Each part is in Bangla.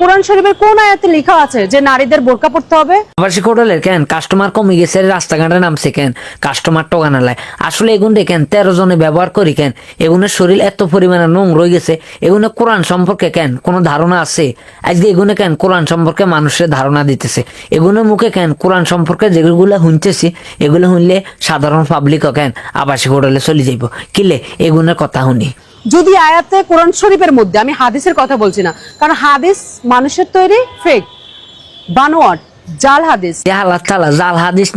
কোরআন শরীফের কোন আয়াতে লেখা আছে যে নারীদের বোরকা পড়তে হবে? আবাসিক হোটেলের কেন? কাস্টমার কমে গেছে, রাস্তাঘাটে নামছে কেন? কাস্টমার আসলে এগুন তেরো জনে ব্যবহার করি কেন? এগুনের শরীর এত পরিমাণে গেছে এগুলো কোরআন সম্পর্কে কেন? কোনো ধারণা আছে? আজকে এগুলো কেন? কোরআন সম্পর্কে মানুষের ধারণা দিতেছে। এগুলোর মুখে কেন? কোরআন সম্পর্কে যেগুলো শুনতেছি, এগুলো শুনলে সাধারণ পাবলিকও কেন? আবাসিক হোটেলে চলে যাইব। কিলে? এগুনের কথা শুনি। যদি আয়াতে কোরআন শরীফের মধ্যে, আমি হাদিসের কথা বলছি না, কারণ হাদিস মানুষের তৈরি ফেক বানোয়াট, জাল হাদিস।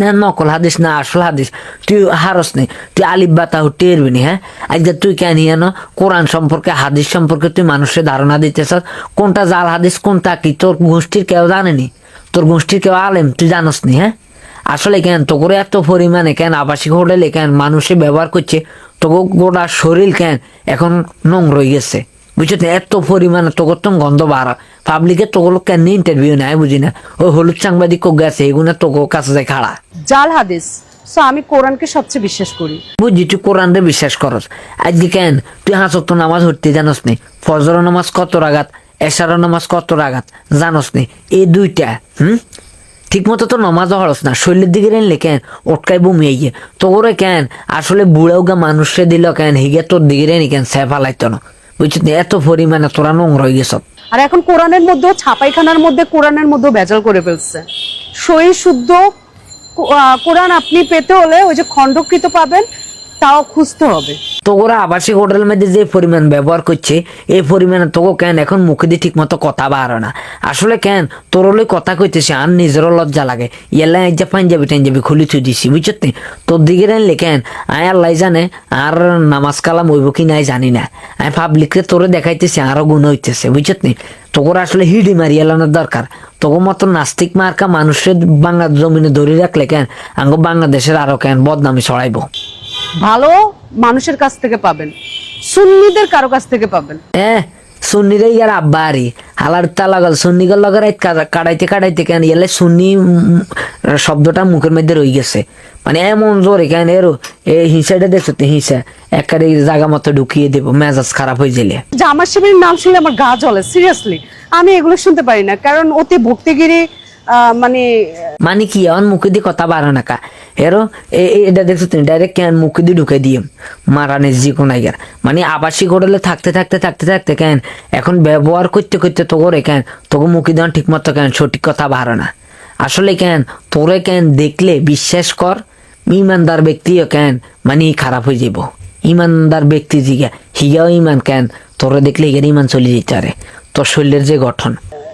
না, নকল হাদিস না, আসল হাদিস। তুই হারস তুই আলিফ, বাতা টেরবি নি হ্যাঁ? আজকে তুই কেন ইয়ানো কোরআন সম্পর্কে, হাদিস সম্পর্কে তুই মানুষের ধারণা দিতেছ। কোনটা জাল হাদিস, কোনটা কি? তোর গোষ্ঠীর কেউ জানেনি তোর গোষ্ঠীর কেউ আলেম, তুই জানস নি হ্যাঁ? আসলে কেন তো করে এত পরিমাণে কেন আবাসিক হোটেলে কেন মানুষে ব্যবহার করছে? তো গোটা শরীর কেন? এখন নোং রয়ে গেছে। বুঝছ তো? এত পরিমাণে তোর তো গন্ধ বাড়া পাবলিকের তোগুলো কেন ইন্টারভিউ নেয় বুঝি না? ওই হলুদ সাংবাদিক গেছে এগুলো তোকে কাছে যায় খাড়া। জাল হাদিস। সো আমি কোরআনকে সবচেয়ে বিশ্বাস করি। বুঝছি তুই কোরআনরে বিশ্বাস করস। আজকে কেন? তুই হাসক তো নামাজ হরতে জানোস নি? ফজর নামাজ কত রাগাত? এশার নামাজ কত রাগাত? জানোস নি? এই দুইটা হুম? ঠিক মতো তো নমাজও হরস না শৈলের দিকে রেনলে কেন? ওটকাই বমিয়ে গিয়ে তোরে কেন? আসলে বুড়াও গা মানুষে দিল কেন? হিগে তোর দিকে রেনি কেন? সে ফালাইতো না। বুঝছিস এত পরিমাণে তোরা নোংরা হয়ে গেছ। আর এখন কোরআনের মধ্যেও, ছাপাইখানার মধ্যে কোরআনের মধ্যে ভেজাল করে ফেলছে। সই শুদ্ধ কোরআন আপনি পেতে হলে ওই যে খণ্ডকৃত পাবেন তাও খুঁজতে হবে। তো ওরা আবাসিক হোটেল মধ্যে যে পরিমাণ ব্যবহার করছে, এই পরিমাণে তোকে কেন? এখন মুখে দিয়ে ঠিক মতো কথা বাড়ো না। আসলে কেন? তোর হলে কথা কইতেছে, আর নিজেরও লজ্জা লাগে। ইয়াল্লা এই যে পাঞ্জাবি টাঞ্জাবি খুলি থুই দিছি, বুঝছত? নি? তোর দিকে আনলে কেন? আয় আল্লাহ জানে, আর নামাজ কালাম হইব কি নাই জানি না। আমি পাবলিককে তোরে দেখাইতেছি, আরও গুণ হইতেছে, বুঝছত? নি তোর আসলে হিডি মারি এলানোর দরকার। তোকে মতো নাস্তিক মার্কা মানুষের বাংলা জমিনে ধরে রাখলে কেন? আঙ্গ বাংলাদেশের আরও কেন বদনামি ছড়াইবো? ভালো মানুষের কাছ থেকে পাবেন। সুন্নিদের কারও কাছ থেকে পাবেন। এ সুন্নিরে ইয়ার আব্বা আরি হালার তালা গল সুন্নি গল লগের কাটাইতে কাটাইতে কেন ইয়ালে সুন্নি শব্দটা মুখের মধ্যে রয়ে গেছে। মানে এমন জোরে কেন এর এই হিংসাটা দেখছ তো হিংসা? জায়গা মতো ঢুকিয়ে দেবো মেজাজ খারাপ হয়ে গেলে। জামার শিবির নাম শুনলে আমার গা জ্বলে সিরিয়াসলি আমি এগুলো শুনতে পারি না কারণ অতি ভক্তিগিরি মানে মানে কি এখন মুখে দিয়ে কথা বাড়ে না কা। এরো এটা দেখছ তুমি ডাইরেক্ট কেন মুখে দিয়ে ঢুকে দিয়ে মারানের যে কোনো মানে আবাসিক হোটেলে থাকতে থাকতে থাকতে থাকতে কেন, এখন ব্যবহার করতে করতে তো করে কেন তোকে মুখে দেওয়া ঠিক মতো কেন সঠিক কথা বাড়ে না। আসলে কেন, তোরে কেন দেখলে বিশ্বাস কর, ইমানদার ব্যক্তিও কেন মানে খারাপ হয়ে যাব ইমানদার ব্যক্তি জিগা, হিগাও ইমান কেন, তোরে দেখলে হিগার ইমান চলে যেতে পারে তোর শরীরের যে গঠন।